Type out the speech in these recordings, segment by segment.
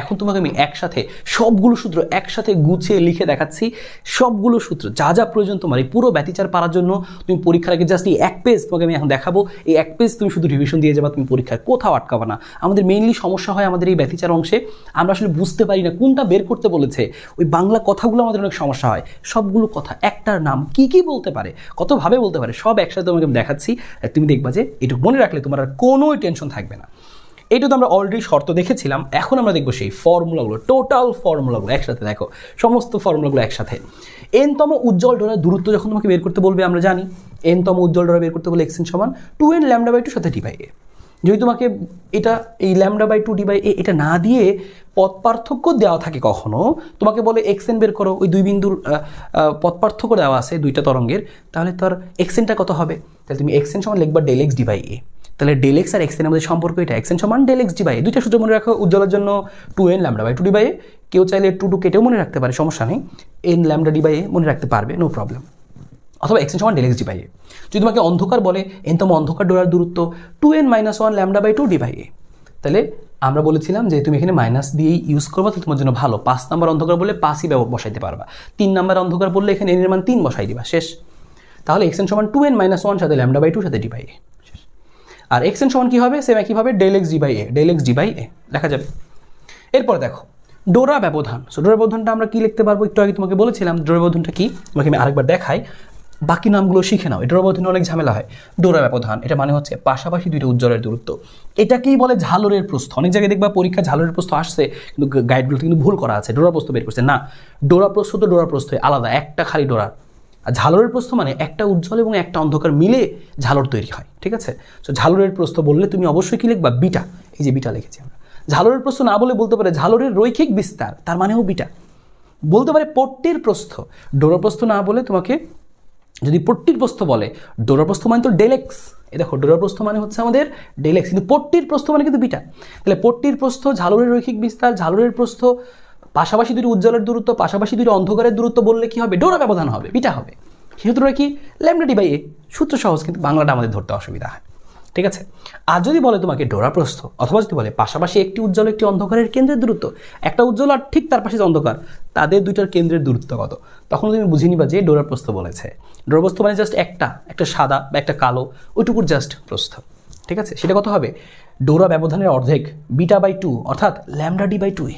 এখন তোমাকে আমি একসাথে সবগুলো সূত্র একসাথে গুছিয়ে লিখে দেখাচ্ছি। সবগুলো সূত্র, যা যা প্রয়োজন তোমার, এই পুরো ব্যতিচার পারার জন্য তুমি পরীক্ষার আগে জাস্ট এই এক পেজ তোমাকে আমি এখন দেখাবো। এই এক পেজ তুমি শুধু রিভিশন দিয়ে যাবা, তুমি পরীক্ষায় কোথাও আটকাবা না। আমাদের মেইনলি সমস্যা হয় আমাদের এই ব্যতিচার অংশে। আমরা আসলে বুঝতে পারি না কোনটা বের করতে বলেছে। ওই বাংলা কথাগুলো আমাদের অনেক সমস্যা হয়। সবগুলো কথা, একটার নাম কি কি বলতে পারে, কতভাবে বলতে পারে, সব একসাথে তোমাকে আমি দেখাচ্ছি। তুমি দেখবা যে এটুকু মনে রাখলে তোমার আর কোনোই টেনশন থাকবে না। এটা তো আমরা অলরেডি শর্ত দেখেছিলাম, এখন আমরা দেখব সেই ফর্মুলাগুলো টোটাল ফর্মুলাগুলো একসাথে, দেখো, সমস্ত ফর্মুলাগুলো একসাথে। এনতম উজ্জ্বল ডোরার দূরত্ব যখন তোমাকে বের করতে বলবে, আমরা জানি এনতম উজ্জ্বল ডোরা বের করতে বলে এক্সেন সমান two N lambda by two সাথে ডি বাই এ যদি তোমাকে এটা, এই lambda by two D by A এটা না দিয়ে পথ পার্থক্য দেওয়া থাকে কখনো, তোমাকে বলে এক্সেন বের করো, ওই দুই বিন্দুর পথ পার্থক্য দেওয়া আছে দুইটা তরঙ্গের, তাহলে তার এক্সেনটা কত হবে? তাহলে তুমি এক্সেন সমান লিখবা del X D by A তাহলে ডেল এক্স আর এক্সের মধ্যে সম্পর্ক এটা এক্সেন সমান ডেল এক্স ডি বাই দুইটা সূত্র মনে রাখো, উজ্জ্বলের জন্য two N lambda by two D by কেউ চাইলে টু টু কেটেও মনে রাখতে পারে, সমস্যা নেই। N lambda D by A মনে রাখতে পারবে নো প্রবলেম অথবা এক্সেন সমান del X D by A যদি তোমাকে অন্ধকার বলে এন এনতম অন্ধকার ডোরার দূরত্ব two N minus one lambda by two D by A তাহলে আমরা বলেছিলাম যে তুমি এখানে মাইনাস দিয়েই ইউজ করবা তাহলে তোমার জন্য ভালো। পাঁচ নাম্বার অন্ধকার বললে পাঁচই বসাইতে পারবা। তিন নাম্বার অন্ধকার বললে এখানে এনের মান তিন বসাই দিবা, শেষ। তাহলে এক্সেন সমান টু এন মাইনাস ওয়ান সাথে ল্যামডা বাই টু সাথে ডি বাই এ আর এক্স এন সমান কী হবে? সেম একইভাবে del X D by A del X D by A লেখা যাবে। এরপর দেখো, ডোরা ব্যবধান। সো ডোরা ব্যবধানটা আমরা কী লিখতে পারব? একটু আগে তোমাকে বলেছিলাম, ডোরা ব্যবধানটা কি? তোমাকে আমি আরেকবার দেখাই। বাকি নামগুলো শিখে নাও। এই ডোরা ব্যবধানে অনেক ঝামেলা হয়। ডোরা ব্যবধান, এটা মানে হচ্ছে পাশাপাশি দুইটা উজ্জ্বলের দূরত্ব। এটাকেই বলে ঝালরের প্রস্থ। অনেক জায়গায় দেখবা পরীক্ষা ঝালরের প্রস্থ আসছে, কিন্তু গাইডগুলোতে কিন্তু ভুল করা আছে। ডোরা প্রস্থ বের করছে। না, ডোরা প্রস্থ তো ডোরা প্রস্থ আলাদা, একটা খালি ডোরার। আর ঝালরের প্রস্থ মানে একটা উজ্জ্বল এবং একটা অন্ধকার মিলে ঝালর তৈরি হয়, ঠিক আছে? তো ঝালরের প্রস্থ বললে তুমি অবশ্যই কি লিখবা? বিটা। এই যে বিটা লিখেছি আমরা। ঝালরের প্রস্থ না বলে বলতে পারে ঝালরের রৈখিক বিস্তার, তার মানেও বিটা। বলতে পারে পট্টির প্রস্থ। ডোরাপ্রস্থ না বলে তোমাকে যদি পট্টির প্রস্থ বলে ডোরাপ্রস্থ মানে তো ডেলেক্স। এ দেখো ডোরাপ্রস্থ মানে হচ্ছে আমাদের ডেলেক্স। কিন্তু পট্টির প্রস্থ মানে কিন্তু বিটা। তাহলে পট্টির প্রস্থ, ঝালরের রৈখিক বিস্তার, ঝালরের প্রস্থ পাশাপাশি দুটি উজ্জ্বলের দূরত্ব, পাশাপাশি দুটি অন্ধকারের দূরত্ব বললে কি হবে? ডোরা ব্যবধান হবে, বিটা হবে। সেক্ষেত্রে কি? ল্যামডা ডি বাই এ সূত্র সহজ, কিন্তু বাংলাটা আমাদের ধরতে অসুবিধা হয়। ঠিক আছে? আর যদি বলে তোমাকে ডোরা প্রস্থ, অথবা যদি বলে পাশাপাশি একটি উজ্জ্বল, একটি অন্ধকারের কেন্দ্রের দূরত্ব, একটা উজ্জ্বল আর ঠিক তার পাশে অন্ধকার, তাদের দুইটার কেন্দ্রের দূরত্ব কত? তখন তুমি বুঝে নিবা যে ডোরা প্রস্থ বলেছে। ডোরা প্রস্থ মানে জাস্ট একটা একটা সাদা বা একটা কালো, ওইটুকুর জাস্ট প্রস্থ। ঠিক আছে? সেটা কত হবে? ডোরা ব্যবধানের অর্ধেক, বিটা বাই টু অর্থাৎ lambda D by two A.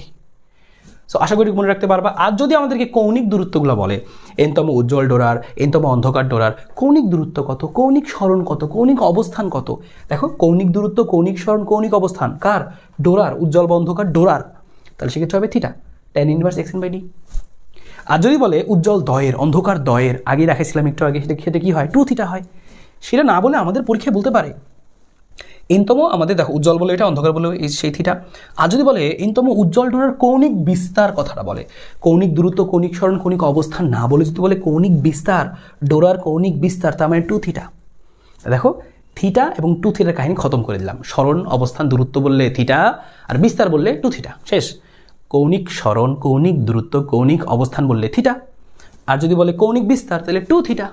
So আশা করি মনে রাখতে পারবা। আর যদি আমাদেরকে কৌণিক দূরত্বগুলো বলে, এনতম উজ্জ্বল ডোরার, এনতম অন্ধকার ডোরার, কৌণিক দূরত্ব কত? কৌণিক স্মরণ কত? কৌণিক অবস্থান কত? দেখো, কৌণিক দূরত্ব, কৌণিক স্মরণ, কৌণিক অবস্থান। কার? ডোরার, উজ্জ্বল বা অন্ধকার ডোরার। তাহলে সেক্ষেত্রে হবে theta. Tan inverse X N by D আর যদি বলে উজ্জ্বল দয়ের, অন্ধকার দয়ের, আগে রাখেছিলাম একটু আগে, সেটা ক্ষেত্রে কী হয়? টু থিটা হয়। সেটা না বলে আমাদের পরীক্ষায় বলতে পারে। এনতম আমাদের দেখো উজ্জ্বল বলে এটা, অন্ধকার বলে এই সেই থিটা। আর যদি বলে এনতম উজ্জ্বল ডোনার কৌণিক বিস্তার কথাটা বলে, কৌণিক দূরত্ব, কৌণিক স্মরণ, কৌণিক অবস্থান না বলে যদি বলে কৌণিক বিস্তার, ডোরার কৌণিক বিস্তার, তার মানে টু থিটা দেখো থিটা এবং টু থিটার কাহিনী খতম করে দিলাম। স্মরণ, অবস্থান, দূরত্ব বললে থিটা আর বিস্তার বললে টু থিটা শেষ। কৌণিক স্মরণ, কৌণিক দূরত্ব, কৌণিক অবস্থান বললে থিটা আর যদি বলে কৌণিক বিস্তার, তাহলে টু থিটা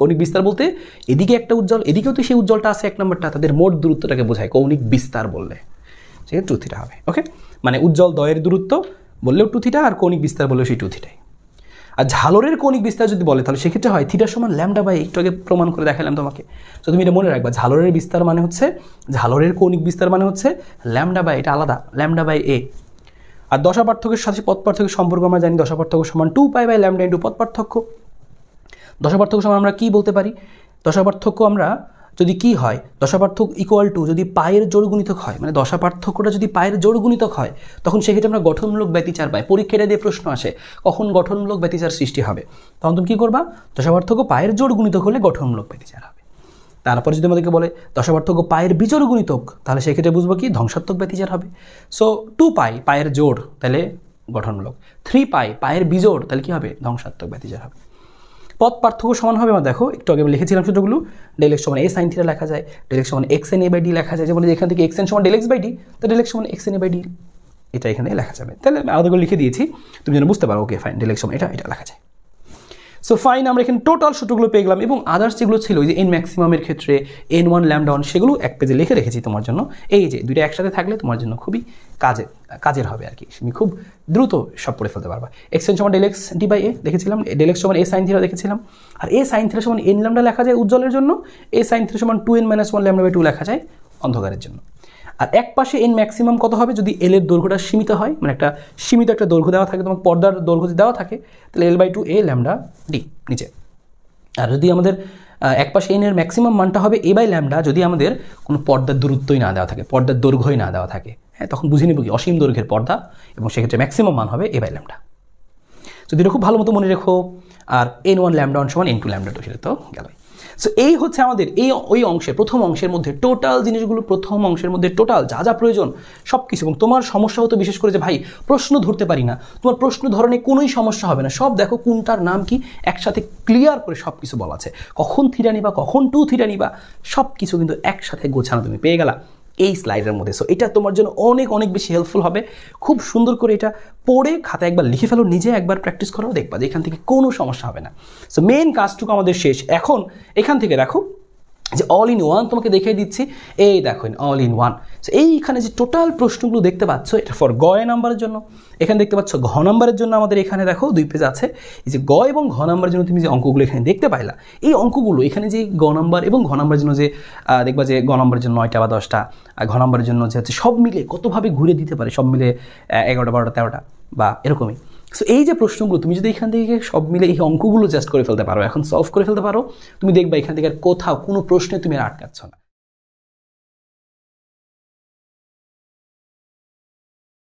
কৌণিক বিস্তার বলতে এদিকে একটা উজ্জ্বল, এদিকেও তো সেই উজ্জ্বলটা আছে এক নম্বরটা, তাদের মোট দূরত্বটাকে বোঝায় কৌণিক বিস্তার বললে। সেক্ষেত্রে টু থিটা হবে ওকে মানে উজ্জ্বল দয়ের দূরত্ব বললেও টু থিটা আর কৌণিক বিস্তার বললেও সেই টু থিটাই আর ঝালরের কৌণিক বিস্তার যদি বলে, তাহলে সেক্ষেত্রে হয় থিটার সমান ল্যামডা বাই একটু আগে প্রমাণ করে দেখালাম তোমাকে। তো তুমি এটা মনে রাখবা, ঝালরের বিস্তার মানে হচ্ছে, ঝালরের কৌণিক বিস্তার মানে হচ্ছে ল্যামডা বাই এটা আলাদা ল্যামডা বাই এ আর দশা পার্থক্যের সাথে পথ পার্থক্যের সম্পর্ক আমরা জানি দশা পার্থক্য সমান two pi by lambda into পথ পার্থক্য দশা পার্থক্য সমান আমরা কী বলতে পারি? দশা পার্থক্য আমরা যদি কি হয় দশা পার্থক্য ইকুয়াল টু যদি পায়ের জোর গুণিতক হয় মানে দশা পার্থক্যটা যদি পায়ের জোর গুণিতক হয়, তখন সেক্ষেত্রে আমরা গঠনমূলক ব্যতিচার পাই। পরীক্ষাটা দিয়ে প্রশ্ন আসে, কখন গঠনমূলক ব্যতিচার সৃষ্টি হবে? তখন তুমি কী করবা? দশা পার্থক্য পায়ের জোর গুণিতক হলে গঠনমূলক ব্যতিচার হবে। তারপরে যদি আমাদেরকে বলে, দশাপার্থক্য পায়ের বিজোড় গুণিতক, তাহলে সেক্ষেত্রে বুঝব কি? ধ্বংসাত্মক ব্যতিচার হবে। সো টু পাই পায়ের জোড়, তাহলে গঠনমূলক। থ্রি পাই পায়ের বিজোড়, তাহলে কী হবে? ধ্বংসাত্মক ব্যতিচার হবে। পথ পার্থক্য সমান হবে আমার দেখো, একটু আগে আমি লিখেছিলাম সূত্রগুলো ডেলেক্স সমান এ সাইন থিটা লেখা যায় ডেলেক্স সমান X N A by D লেখা যায়, যেমন এখান থেকে এক্স এন সমান ডেলেক্স বাই ডি তো ডেলেক্স সমান X N A by D এটা এখানে লেখা যাবে। তাহলে আমি আলাদা করে লিখে দিয়েছি, তুমি যেন বুঝতে পারো ওকে ফাইন ডেলেক্স সমান এটা এটা লেখা যায়। সো ফাইন আমরা এখানে টোটাল সূত্রগুলো পেয়ে গেলাম এবং আদার্স যেগুলো ছিল যে এন ম্যাক্সিমামের ক্ষেত্রে এন ওয়ান ল্যামডা ওয়ান সেগুলো এক পেজে লিখে রেখেছি তোমার জন্য। এই যে, দুইটা একসাথে থাকলে তোমার জন্য খুবই কাজের কাজের হবে আর কি। তুমি খুব দ্রুত সব পড়ে ফেলতে পারবা। এক্সেন সমান ডেলেক্স ডি বাই এ দেখেছিলাম ডেলেক্স সমান এ সাইন থিরা দেখেছিলাম। আর এ সাইন থিরা সমান এন ল্যামডা লেখা যায় উজ্জ্বলের জন্য এ সাইন থিরা সমান two N minus one lambda by two লেখা যায় অন্ধকারের জন্য। আর এক পাশে এন ম্যাক্সিমাম কত হবে? যদি এল এর দৈর্ঘ্যটা সীমিত হয় মানে একটা সীমিত একটা দৈর্ঘ্য দেওয়া থাকে, তোমার পর্দার দৈর্ঘ্য যদি দেওয়া থাকে, তাহলে L by two A lambda D নিচে। আর যদি আমাদের এক পাশে এন এর ম্যাক্সিমাম মানটা হবে এ বাই ল্যামডা যদি আমাদের কোনো পর্দার দূরত্বই না দেওয়া থাকে, পর্দার দৈর্ঘ্যই না দেওয়া থাকে হ্যাঁ তখন বুঝে নেব কি অসীম দৈর্ঘ্যের পর্দা এবং সেক্ষেত্রে ম্যাক্সিমাম মান হবে এ বাই ল্যামডা যদি এটা খুব ভালো মতো মনে রেখো, আর এন ওয়ান ল্যামডা ওয়ান সমান এন টু ল্যামডা টু সেটা তো গেলই। সো এই হচ্ছে আমাদের, এই, ওই অংশে প্রথম অংশের মধ্যে টোটাল জিনিসগুলো প্রথম অংশের মধ্যে টোটাল যা যা প্রয়োজন সব কিছু এবং তোমার সমস্যা হতো বিশেষ করে যে, ভাই, প্রশ্ন ধরতে পারি না। তোমার প্রশ্ন ধরনে কোনোই সমস্যা হবে না। সব দেখো কোনটার নাম কি, একসাথে ক্লিয়ার করে সব কিছু বলা আছে। কখন থিরা নিবা, কখন টু থিরা নিবা সব কিছু কিন্তু একসাথে গোছানো তুমি পেয়ে গেলা। এই স্লাইডের মধ্যে। সো এটা তোমার জন্য অনেক অনেক বেশি হেল্পফুল হবে। খুব সুন্দর করে এটা পড়ে খাতা একবার লিখে ফেলো, নিজে একবার প্র্যাকটিস করো দেখবা যে এখান থেকে কোনো সমস্যা হবে না। সো মেন কাজটুকু আমাদের শেষ। এখন এখান থেকে দেখো যে অল ইন ওয়ান তোমাকে দেখিয়ে দিচ্ছি। এই দেখো অল ইন ওয়ান এইখানে যে টোটাল প্রশ্নগুলো দেখতে পাচ্ছ, এটা ফর গয় নাম্বারের জন্য। এখানে দেখতে পাচ্ছ ঘ নাম্বারের জন্য আমাদের এখানে দেখো দুই পেজ আছে। এই যে গ এবং ঘ নাম্বারের জন্য তুমি যে অঙ্কগুলো এখানে দেখতে পাইলা, এই অঙ্কগুলো, এখানে যে গ নাম্বার এবং ঘ নাম্বারের জন্য যে দেখবা যে গ নাম্বারের জন্য নয়টা বা দশটা, আর ঘ নাম্বারের জন্য যে হচ্ছে সব মিলে কতভাবে ঘুরে দিতে পারে, সব মিলে এগারোটা, বারোটা, তেরোটা বা এরকমই। সো এই যে প্রশ্নগুলো, তুমি যদি এখান থেকে সব মিলে এই অঙ্কগুলো জাস্ট করে ফেলতে পারো, এখন সলভ করে ফেলতে পারো, তুমি দেখবা এখান থেকে আর কোথাও কোনো প্রশ্নে তুমি আর আটকাচ্ছ না।